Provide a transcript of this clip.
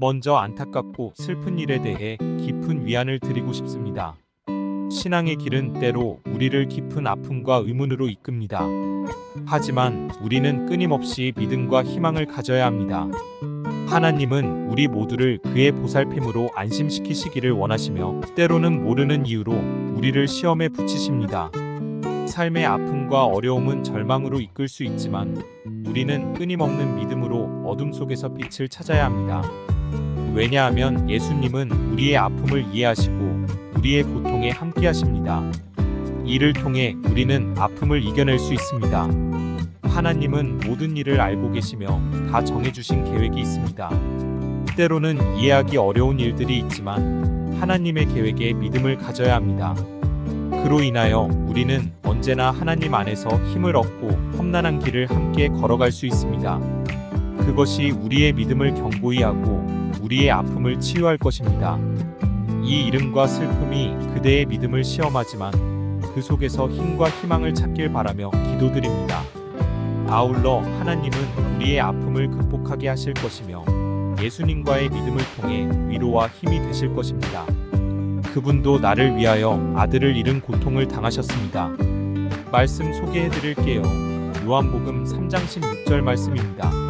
먼저 안타깝고 슬픈 일에 대해 깊은 위안을 드리고 싶습니다. 신앙의 길은 때로 우리를 깊은 아픔과 의문으로 이끕니다. 하지만 우리는 끊임없이 믿음과 희망을 가져야 합니다. 하나님은 우리 모두를 그의 보살핌으로 안심시키시기를 원하시며 때로는 모르는 이유로 우리를 시험에 붙이십니다. 삶의 아픔과 어려움은 절망으로 이끌 수 있지만 우리는 끊임없는 믿음으로 어둠 속에서 빛을 찾아야 합니다. 왜냐하면 예수님은 우리의 아픔을 이해하시고 우리의 고통에 함께하십니다. 이를 통해 우리는 아픔을 이겨낼 수 있습니다. 하나님은 모든 일을 알고 계시며 다 정해주신 계획이 있습니다. 때로는 이해하기 어려운 일들이 있지만 하나님의 계획에 믿음을 가져야 합니다. 그로 인하여 우리는 언제나 하나님 안에서 힘을 얻고 험난한 길을 함께 걸어갈 수 있습니다. 그것이 우리의 믿음을 견고히 하고 우리의 아픔을 치유할 것입니다. 이 이름과 슬픔이 그대의 믿음을 시험하지만 그 속에서 힘과 희망을 찾길 바라며 기도드립니다. 아울러 하나님은 우리의 아픔을 극복하게 하실 것이며 예수님과의 믿음을 통해 위로와 힘이 되실 것입니다. 그분도 나를 위하여 아들을 잃은 고통을 당하셨습니다. 말씀 소개해 드릴게요. 요한복음 3장 16절 말씀입니다.